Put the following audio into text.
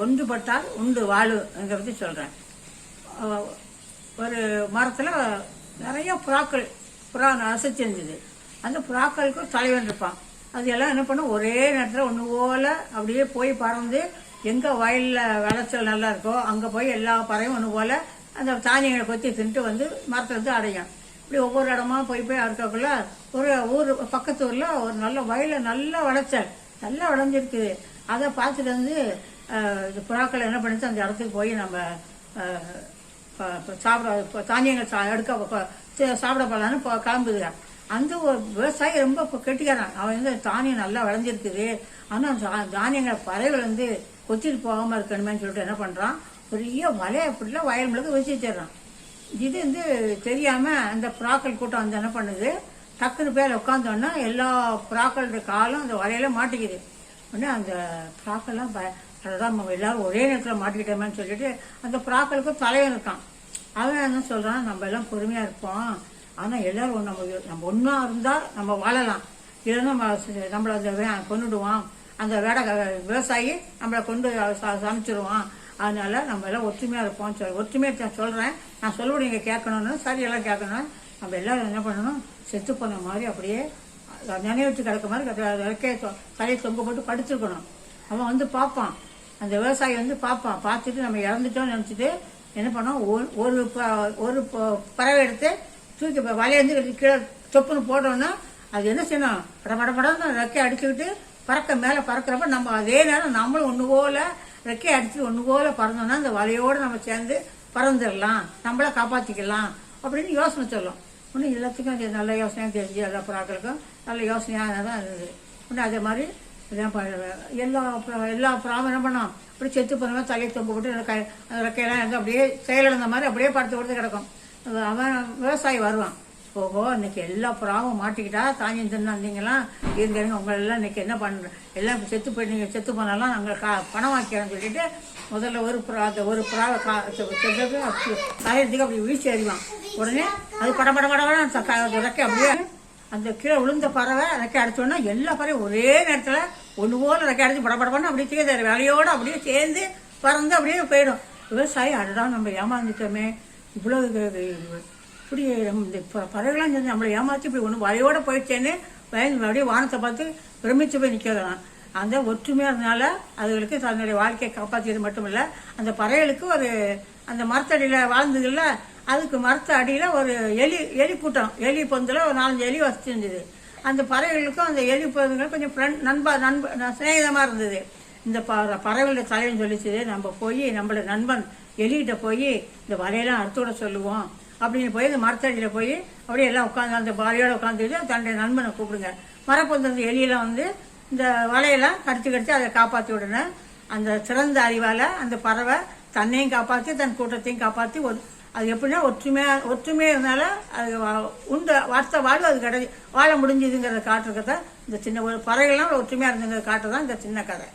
ஒன்றுபட்டால் உண்டு வாழுங்கிறத பற்றி சொல்கிறேன் ஒரு மரத்தில் நிறைய புறாக்கள் புறா அசைச்சிருந்தது அந்த புறாக்களுக்கு தலைவன் இருப்பான். அது எல்லாம் என்ன பண்ணும்? ஒரே நேரத்தில் ஒன்று போல அப்படியே போய் பறந்து எங்கே வயலில் விளைச்சல் நல்லா இருக்கோ அங்கே போய் எல்லா பறையும் ஒன்று போல அந்த தானியங்களை கொத்தி தின்ட்டு வந்து மரத்தை வந்து அடையும். இப்படி ஒவ்வொரு இடமா போய் போய் இருக்கக்குள்ள ஒரு ஊர் பக்கத்து ஊரில் ஒரு நல்ல வயலில் நல்ல விளைச்சல் நல்லா விளைஞ்சிருக்குது அதை பார்த்துட்டு வந்து இந்த புறாக்கள் என்ன பண்ணிச்சு அந்த இடத்துக்கு போய் நம்ம சாப்பிட தானியங்கள் சா- எடுக்க சாப்பிட போகலான்னு இப்போ கிளம்புதுங்க. அந்த ஒரு விவசாயி ரொம்ப இப்போ அவன் வந்து தானியம் நல்லா விளைஞ்சிருக்குது. ஆனால் தானியங்களை பறவைகள் வந்து கொத்திட்டு போகாமல் இருக்கணுமேன்னு சொல்லிட்டு என்ன பண்ணுறான் பெரிய மலையை அப்படிலாம் வயல் முழுக்க வச்சு வச்சிடுறான். இது வந்து தெரியாமல் அந்த புறாக்கள் கூட்டம் வந்து என்ன பண்ணுது? டக்குன்னு பேர் உட்காந்தோன்னா எல்லா புறாக்களுடைய காலும் அந்த வலையில மாட்டிக்குது. உடனே அந்த ஃப்ராக்கெல்லாம் ப- அதான் நம்ம எல்லாரும் ஒரே நேரத்தில் மாட்டிக்கிட்டோமேன்னு சொல்லிட்டு அந்த ப்ராக்களுக்கும் தலைவன் இருக்கான். அவன் என்ன சொல்கிறான் நம்ம எல்லாம் பொறுமையாக இருப்போம். ஆனால் எல்லாரும் நம்ம நம்ம ஒன்றா இருந்தால் நம்ம வாழலாம். இல்லைன்னா நம்ம நம்மளை அந்த கொண்டுடுவான் அந்த வேடை விவசாயி நம்மளை கொண்டு ச- சமைச்சிருவான். அதனால நம்ம எல்லாம் ஒற்றுமையாக இருப்போம் சொல் ஒற்றுமையை நான் சொல்கிறேன் நான் சொல்லுவோம் நீங்கள் கேட்கணும்னு சரி எல்லாம் கேட்கணும் நம்ம எல்லாரும் என்ன பண்ணணும்? செத்து போன மாதிரி அப்படியே நினைவுச்சு கிடக்க மாதிரி க- தலையை தொங்க போட்டு படுத்துருக்கணும். அவன் வந்து பார்ப்பான். அந்த விவசாயி வந்து பார்ப்பான். பார்த்துட்டு நம்ம இறந்துட்டோம்னு நினச்சிட்டு என்ன பண்ணோம்? ஒரு ஒரு ப- ஒரு ப- பறவை எடுத்து தூக்கி வலையந்து கீழே தொப்புன்னு போட்டோம்னா அது என்ன செய்யணும்? பட பட படம் ரெக்கையை அடிச்சுக்கிட்டு பறக்க மேலே பறக்கிறப்ப நம்ம அதே நேரம் நம்மளும் ஒன்று போல ரெக்கையை அடிச்சுட்டு ஒன்று போல பறந்தோம்னா அந்த வலையோடு நம்ம சேர்ந்து பறந்துடலாம். நம்மள காப்பாற்றிக்கலாம் அப்படின்னு யோசனை சொல்லும். இன்னும் எல்லாத்துக்கும் அது நல்ல யோசனையாக தெரிஞ்சு எல்லா புறாக்களுக்கும் நல்ல யோசனையாக தான் இருந்தது. இன்னும் அதே மாதிரி இதான் எல்லா எல்லா புறாவும் என்ன பண்ணோம் அப்படியே செத்து போனவங்க தலையை தொங்க விட்டு கை- அந்த ரெக்கையெல்லாம் இருந்து அப்படியே செயலிழந்த மாதிரி அப்படியே படுத்து கொடுத்து கிடக்கும். அவன் விவசாயி வருவான். ஓஹோ இன்னைக்கு எல்லா புறாவும் மாட்டிக்கிட்டா தானியம் தின்னாந்தீங்களாம் இருங்க இருங்க உங்களெல்லாம் இன்னைக்கு என்ன பண்ணுறேன் எல்லாம் செத்து போய் நீங்கள் செத்து போனாலாம் நாங்கள் கா பணம் வாக்கிறோம்னு சொல்லிட்டு முதல்ல ஒரு புறா அந்த ஒரு புறாவை கா செத்தது தலையத்துக்கு அப்படி வீசி அறிவான் உடனே அது பட பட படம் ரெக்கை அப்படியே அந்த கீழே விழுந்த பறவை இறக்கி அடிச்சோன்னா எல்லா பறவையும் ஒரே நேரத்தில் ஒன்று போல ரெக்கை அடிச்சு படபடப்படன்னு அப்படியே தீர்ந்தாரு வேலையோடு அப்படியே சேர்ந்து பறந்து அப்படியே போயிடும். விவசாயி அடடா நம்ம ஏமாந்துட்டோமே. இவ்வளோ இப்படி இந்த பறவைலாம் செஞ்சு நம்மளை ஏமாற்றி இப்படி ஒன்று வலையோட போயிடுச்சேன்னு பயந்து அப்படியே வானத்தை பார்த்து பிரமிச்சு போய் நிற்கிறோம் அந்த ஒற்றுமையாக இருந்தனால அதுகளுக்கு தன்னுடைய வாழ்க்கையை காப்பாற்றியது மட்டும் இல்லை அந்த பறவைகளுக்கு ஒரு அந்த மரத்தடியில் வாழ்ந்ததில்ல அதுக்கு மரத்த அடியில் ஒரு எலி எலி கூட்டம் எலி பொந்தில் ஒரு நாலஞ்சு எலி வச்சிருந்தது அந்த பறவைகளுக்கும் அந்த எலி பொந்துகள் கொஞ்சம் ஃப்ரெண்ட் நண்பா நண்ப சிநேகிதமாக இருந்தது. இந்த ப பறவைகளோட தலைவன் சொல்லிச்சு நம்ம போய் நம்மளோட நண்பன் எலிகிட்ட போய் இந்த வலையெல்லாம் அறுத்து விட சொல்லுவோம். அப்படின்னு போய் இந்த மரத்தடியில் போய் அப்படியே எல்லாம் உட்காந்து அந்த வலையோட உட்காந்துட்டு தன்னுடைய நண்பனை கூப்பிடுங்க. மரப்பொந்து வந்து எலியெல்லாம் வந்து இந்த வலையெல்லாம் கடிச்சு கடிச்சு அதை காப்பாற்றி விடணும் அந்த சிறந்த அறிவால் அந்த பறவை தன்னையும் காப்பாற்றி தன் கூட்டத்தையும் காப்பாற்றி ஒரு அது எப்படின்னா ஒற்றுமையாக ஒற்றுமையாக இருந்தால அது உண்டு வார்த்தை வாழ்வு அது கிடையாது. வாழ முடிஞ்சுதுங்கிறத காட்டுறதுக்கு தான் இந்த சின்ன ஒரு பறவைகள்லாம் ஒற்றுமையாக இருந்துங்கிறத காட்டுறது தான் இந்த சின்ன கதை.